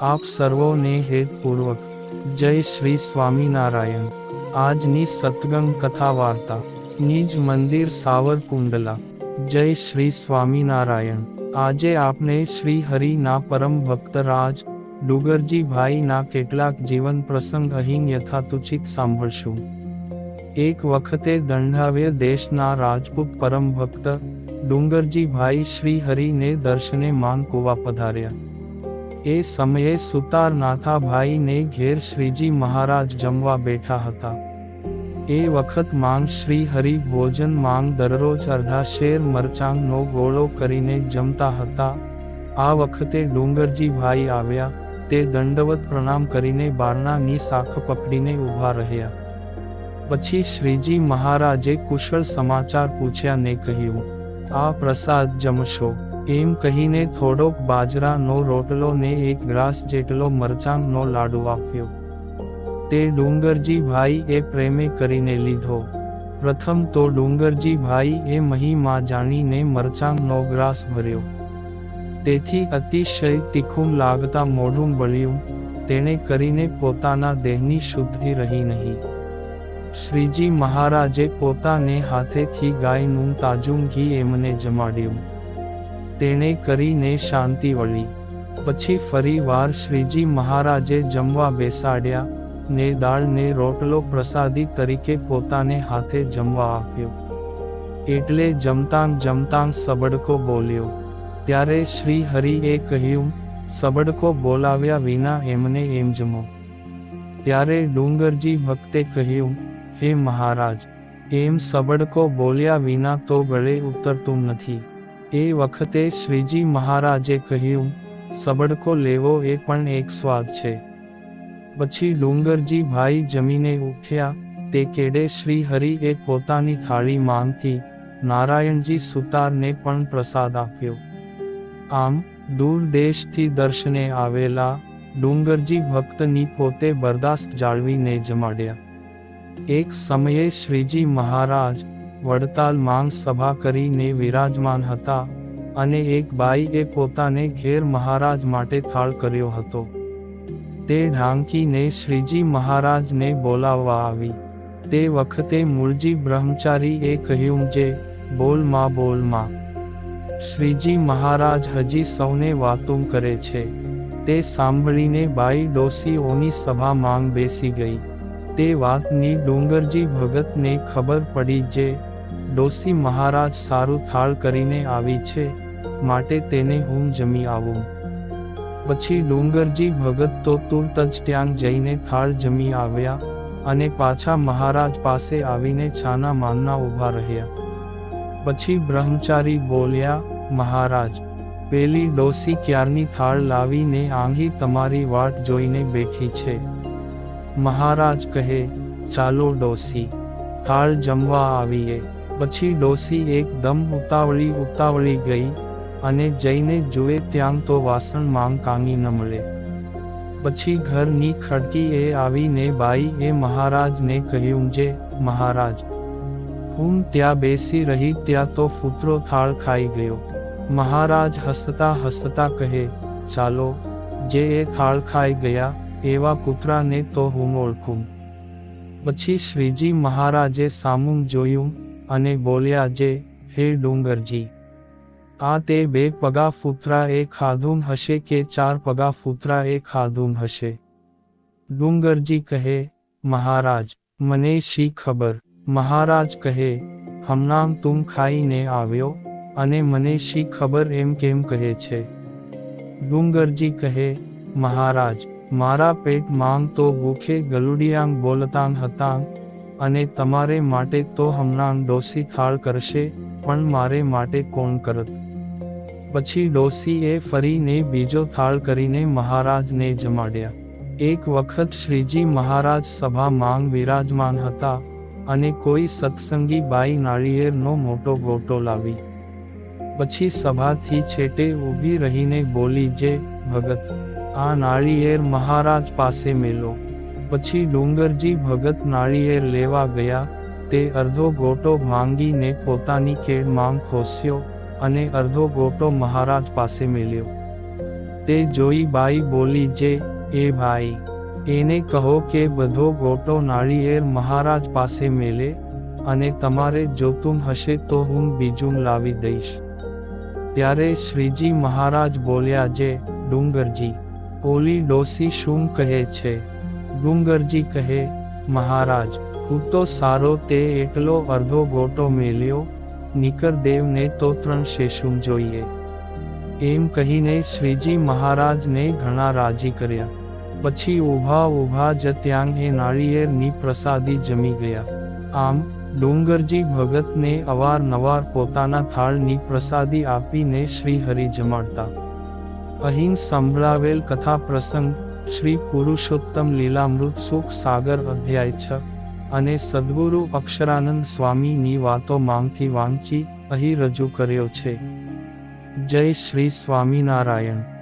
આપ સર્વોને હેતપૂર્વક. જય શ્રી સ્વામિનારાયણ. આજની સતગંગ કથા વાર્તા નિજ મંદિર સાવરકુંડલા. જય શ્રી સ્વામિનારાયણ. આજે આપણે શ્રી હરિના પરમ ભક્ત રાજ ડુગરજીભાઈના કેટલાક જીવન પ્રસંગ અહીં યથાતુચિત સાંભળશું. એક વખતે દંડાવ્ય દેશના રાજપૂત પરમ ભક્ત ડુંગરજીભાઈ શ્રી હરિને દર્શને માનકુવા પધાર્યા. એ સમયે સુતાર નાથાભાઈને ઘેર શ્રીજી મહારાજ જમવા બેઠા હતા. એ વખત માંગ શ્રી હરિ ભોજન માંગ દરરોજ અડધા શેર મરચાંગનો ગોળો કરીને જમતા હતા. આ વખતે ડુંગરજીભાઈ આવ્યા, તે દંડવત પ્રણામ કરીને બારણાની શાખ પકડીને ઊભા રહ્યા. પછી શ્રીજી મહારાજે કુશળ સમાચાર પૂછ્યા ને કહ્યું આ પ્રસાદ જમશો. એમ કહીને થોડોક બાજરાનો રોટલો ને એક ગ્રાસ જેટલો મરચાંગનો લાડુ આપ્યો. તે ડુંગરજી ભાઈ એ પ્રેમે કરીને લીધો. પ્રથમ તો ડુંગરજી ભાઈ એ મહિમા જાણીને મરચાંગનો ગ્રાસ ભર્યો. તેથી અતિશય તીખું લાગતા મોઢું બળ્યું. તેણે કરીને પોતાના દેહની શુદ્ધિ રહી નહીં. શ્રીજી મહારાજે પોતાને હાથેથી ગાયનું તાજું ઘી એમને જમાડ્યું. તેણે કરીને શાંતિ વળી. પછી ફરી વાર શ્રીજી મહારાજે જમવા બેસાડ્યા ને દાળને રોટલો પ્રસાદી તરીકે પોતાને હાથે જમવા આપ્યો. એટલે જમતાં જમતાં સબડકો બોલ્યો. ત્યારે શ્રી હરિએ કહ્યું, સબડકો બોલાવ્યા વિના એમને એમ જમો. ત્યારે ડુંગરજી ભક્તે કહ્યું હે મહારાજ, એમ સબડકો બોલ્યા વિના તો ગળે ઉતરતું નથી. એ વખતે શ્રીજી મહારાજે કહ્યું સબડકો લેવો એ પણ એક સ્વાદ છે. પછી ડુંગરજી ભાઈ જમીને ઉઠ્યા, તે કેડે શ્રી હરિએ પોતાની થાળી માંગથી નારાયણજી સુતારને પણ પ્રસાદ આપ્યો. આમ, દૂર દેશથી દર્શને આવેલા ડુંગરજી ભક્તની પોતે બરદાસ્ત જાળવીને જમાડ્યા. એક સમયે શ્રીજી મહારાજ વડતાલમાં સભા કરીને વિરાજમાન હતા અને એક બાઈએ પોતાને ઘેર મહારાજ માટે થાળ કર્યો હતો. તે ઢાંકીને શ્રીજી મહારાજને બોલાવવા આવી. તે વખતે મૂળજી બ્રહ્મચારીએ કહ્યું જે, બોલમાં બોલમાં. શ્રીજી મહારાજ હજી સૌને વાતું કરે છે. તે સાંભળીને બાઈ ડોસીઓની સભા માંગ બેસી ગઈ. તે વાતની ડુંગરજી ભગતને ખબર પડી જે ડોસી મહારાજ સારું થાળ કરીને આવી છે, માટે તેને હું જમી આવું. પછી ડુંગરજી ભગત તો તુરત જ ત્યાં જઈને થાળ જમી આવ્યા અને પાછા મહારાજ પાસે આવીને છાના માનના ઊભા રહ્યા. પછી બ્રહ્મચારી બોલ્યા, મહારાજ, પેલી ડોસી ક્યારની થાળ લાવીને આંગી તમારી વાટ જોઈને બેઠી છે? મહારાજ કહે, ચાલો ડોસી. કાળ જમવા આવીએ. પછી ડોસી એકદમ ઉતાવળી ઉતાવળી ગઈ અને જઈને જુએ ત્યાં તો વાસણ માંગ કાંગી ન મળે. પછી ઘરની ખડકી એ આવીને બાઈ એ મહારાજને કહ્યું જે, મહારાજ, હું ત્યાં બેસી રહી ત્યાં તો ફૂતરો થાળ ખાઈ ગયો. મહારાજ હસતા હસતા કહે, ચાલો, જે એ થાળ ખાઈ ગયા એવા કૂતરાને તો હું ઓળખું. પછી શ્રીજી મહારાજે સામું જોયું અને બોલ્યા, જે, હે ડુંગરજી, આ તે બે પગા ફૂતરા એ ખાધું હશે કે ચાર પગા ફૂતરા એ ખાધું હશે? ડુંગરજી કહે, મહારાજ, મને શી ખબર? મહારાજ કહે, હમણાં તું ખાઈને આવ્યો અને મને શી ખબર એમ કેમ કહે છે? ડુંગરજી કહે, મહારાજ મારા પેટ માંગ તો ભૂખે ગલુડિયાંગ બોલતાંગ હતાંગ, અને તમારે માટે તો હમણાં ડોસી થાળ કરશે, પણ મારે માટે કોણ કરત? પછી ડોસીએ ફરીને બીજો થાળ કરીને મહારાજને જમાડ્યા. એક વખત શ્રીજી મહારાજ સભા માંગ વિરાજમાન હતા, અને કોઈ સત્સંગી બાઈ નાળિયેરનો મોટો ગોટો લાવી. પછી સભાથી છેટે ઊભી રહીને બોલી જે ભગત. આ નાળિયેર મહારાજ પાસે મેલો. પછી ડુંગરજી ભગત નાળિયેર લેવા ગયા, તે અર્ધો ગોટો માંગીને પોતાની કેડ માંગ ખોસ્યો અને અર્ધો ગોટો મહારાજ પાસે મેલ્યો. તે જોઈ બાઈ બોલી, જે, એ ભાઈ, એને કહો કે બધો ગોટો નાળિયેર મહારાજ પાસે મેલે અને તમારે જોતું હશે તો હું બીજું લાવી દઈશ. ત્યારે શ્રીજી મહારાજ બોલ્યા, જે, ડુંગરજી ઓલી ડોસી શું કહે છે? ડુંગરજી કહે, મહારાજ, હું તો સારો તે એકલો અર્ધો ગોટો મેલ્યો નિકરદેવને તો ત્રણ શેશું જોઈએ. એમ કહીને શ્રીજી મહારાજને ઘણા રાજી કર્યા. પછી ઊભા ઊભા જ ત્યાં એ નાળિયેરની પ્રસાદી જમી ગયા. આમ, ડુંગરજી ભગતને અવારનવાર પોતાના થાળની પ્રસાદી આપીને શ્રી હરિ જમાડતા. અહીં સંભળાવેલ કથા પ્રસંગ, શ્રી પુરુષોત્તમ લીલામૃત સુખ સાગર અધ્યાય છ. અને સદગુરુ અક્ષરાનંદ સ્વામીની વાતો માંગથી વાંચી અહીં રજૂ કર્યો છે. જય શ્રી સ્વામિનારાયણ.